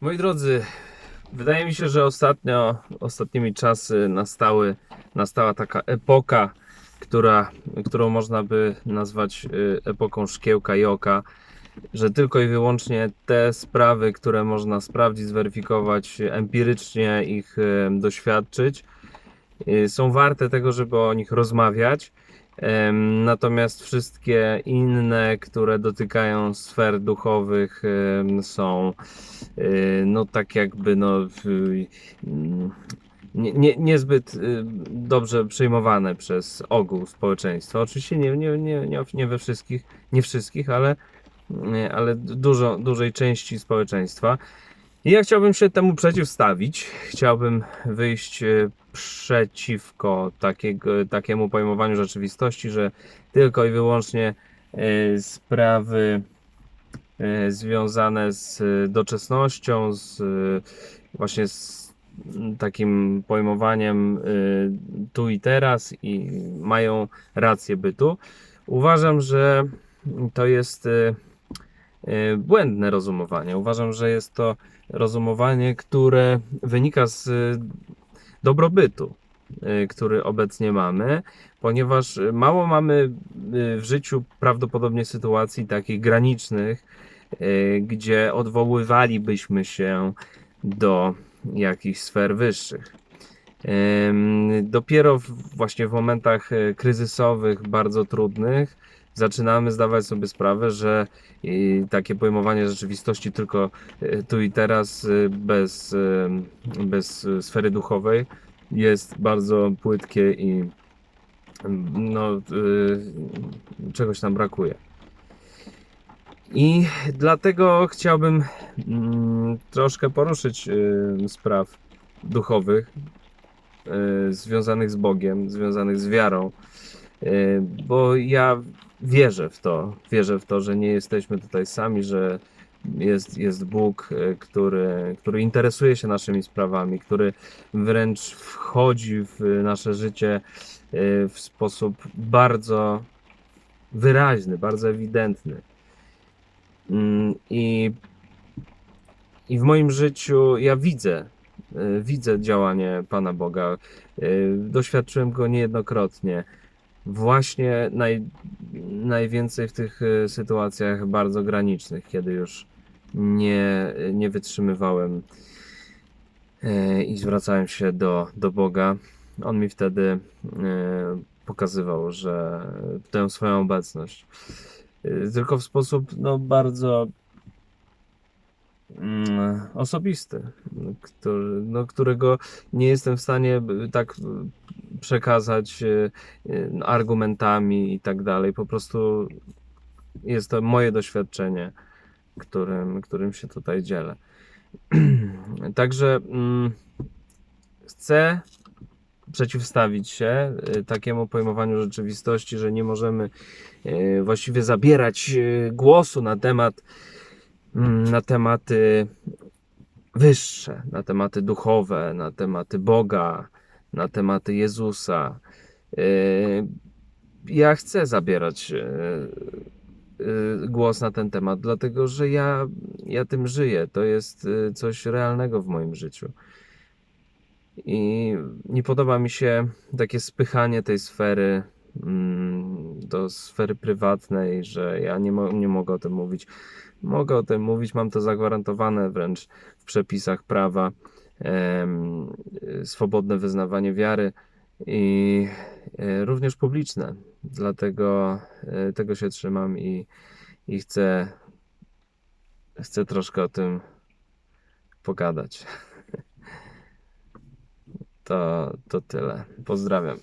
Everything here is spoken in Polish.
Moi drodzy, wydaje mi się, że ostatnio, ostatnimi czasy nastały, nastała taka epoka, która, którą można by nazwać y, epoką szkiełka i oka, że tylko i wyłącznie te sprawy, które można sprawdzić, zweryfikować, empirycznie ich y, doświadczyć, y, są warte tego, żeby o nich rozmawiać. Natomiast wszystkie inne, które dotykają sfer duchowych, są y, no tak jakby no nie, nie, niezbyt y, dobrze przyjmowane przez ogół społeczeństwa. Oczywiście nie, nie, nie, nie, nie we wszystkich, nie wszystkich, ale, y, ale dużo, dużej części społeczeństwa. I ja chciałbym się temu przeciwstawić. Chciałbym wyjść e, przeciwko takiego, takiemu pojmowaniu rzeczywistości, że tylko i wyłącznie e, sprawy e, związane z doczesnością, z właśnie z takim pojmowaniem tu i teraz i mają rację bytu. Uważam, że to jest błędne rozumowanie. Uważam, że jest to rozumowanie, które wynika z y, dobrobytu, y, który obecnie mamy, ponieważ mało mamy y, w życiu prawdopodobnie sytuacji takich granicznych, y, gdzie odwoływalibyśmy się do jakichś sfer wyższych. Dopiero właśnie w momentach y, kryzysowych, bardzo trudnych, zaczynamy zdawać sobie sprawę, że takie pojmowanie rzeczywistości tylko y, tu i teraz, y, bez, y, bez sfery duchowej, jest bardzo płytkie i no, czegoś nam brakuje. I dlatego chciałbym mm, troszkę poruszyć spraw duchowych związanych z Bogiem, związanych z wiarą, bo ja wierzę w to, wierzę w to, że nie jesteśmy tutaj sami, że jest, jest Bóg, y, który, który interesuje się naszymi sprawami, który wręcz wchodzi w nasze życie y, w sposób bardzo wyraźny, bardzo ewidentny. Mm, I, I w moim życiu ja widzę, y, widzę działanie Pana Boga. Doświadczyłem go niejednokrotnie. Właśnie naj, najwięcej w tych y, sytuacjach bardzo granicznych, kiedy już nie, nie wytrzymywałem y, i zwracałem się do, do Boga. On mi wtedy y, pokazywał, że tę swoją obecność. Tylko w sposób no, bardzo mm, osobisty, który, no, którego nie jestem w stanie tak przekazać y, y, argumentami i tak dalej. Po prostu jest to moje doświadczenie, którym, którym się tutaj dzielę. Także mm, chcę przeciwstawić się y, takiemu pojmowaniu rzeczywistości, że nie możemy właściwie zabierać głosu na temat mm, na tematy wyższe, na tematy duchowe, na tematy Boga, na tematy Jezusa. Y, Ja chcę zabierać y, y, głos na ten temat, dlatego że ja, ja tym żyję. To jest coś realnego w moim życiu. I nie podoba mi się takie spychanie tej sfery mm, do sfery prywatnej, że ja nie, mo- nie mogę o tym mówić. Mogę o tym mówić, mam to zagwarantowane wręcz w przepisach prawa. Swobodne wyznawanie wiary i y, również publiczne. Dlatego y, tego się trzymam i, i chcę, chcę troszkę o tym pogadać. To, to tyle. Pozdrawiam.